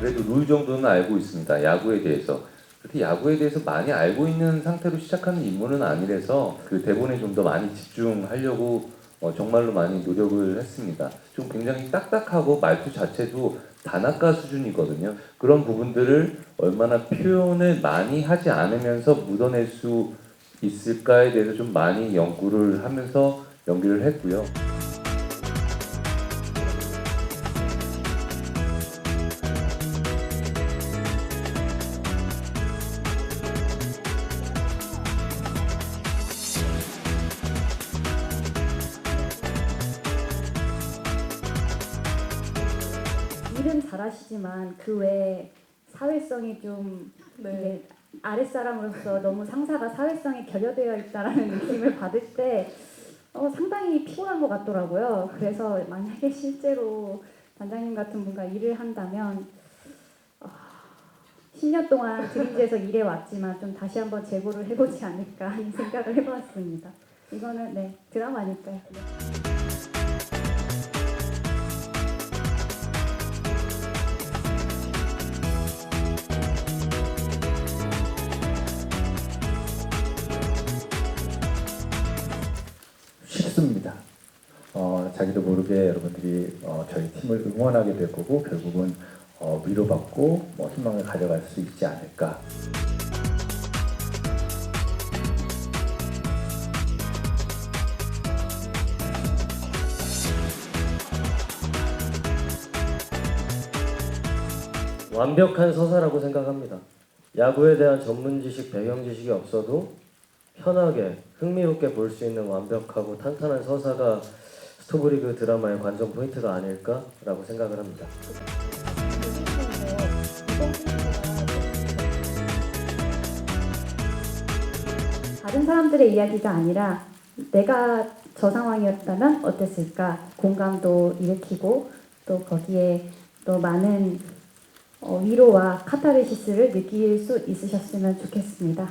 그래도 룰 정도는 알고 있습니다. 야구에 대해서. 그렇게 야구에 대해서 많이 알고 있는 상태로 시작하는 인물은 아니라서 그 대본에 좀 더 많이 집중하려고 어, 정말로 많이 노력을 했습니다. 좀 굉장히 딱딱하고 말투 자체도 단아까 수준이거든요. 그런 부분들을 얼마나 표현을 많이 하지 않으면서 묻어낼 수 있을까에 대해서 좀 많이 연구를 하면서 연기를 했고요. 일은 잘하시지만 그 외에 사회성이 좀 이게 아랫사람으로서 너무 상사가 사회성이 결여되어 있다라는 느낌을 받을 때 어, 상당히 피곤한 것 같더라고요. 그래서 만약에 실제로 단장님 같은 분과 일을 한다면 어, 10년 동안 드림즈에서 일해 왔지만 좀 다시 한번 재고를 해보지 않을까 하는 생각을 해보았습니다. 이거는 네 드라마니까요. 자기도 모르게 여러분들이 어, 저희 팀을 응원하게 될 거고 결국은 어, 위로받고 뭐 희망을 가져갈 수 있지 않을까. 완벽한 서사라고 생각합니다. 야구에 대한 전문 지식, 배경 지식이 없어도 편하게 흥미롭게 볼 수 있는 완벽하고 탄탄한 서사가 스토브리그 드라마의 관전 포인트가 아닐까라고 생각을 합니다. 다른 사람들의 이야기가 아니라 내가 저 상황이었다면 어땠을까 공감도 일으키고 또 거기에 또 많은 어, 위로와 카타르시스를 느낄 수 있으셨으면 좋겠습니다.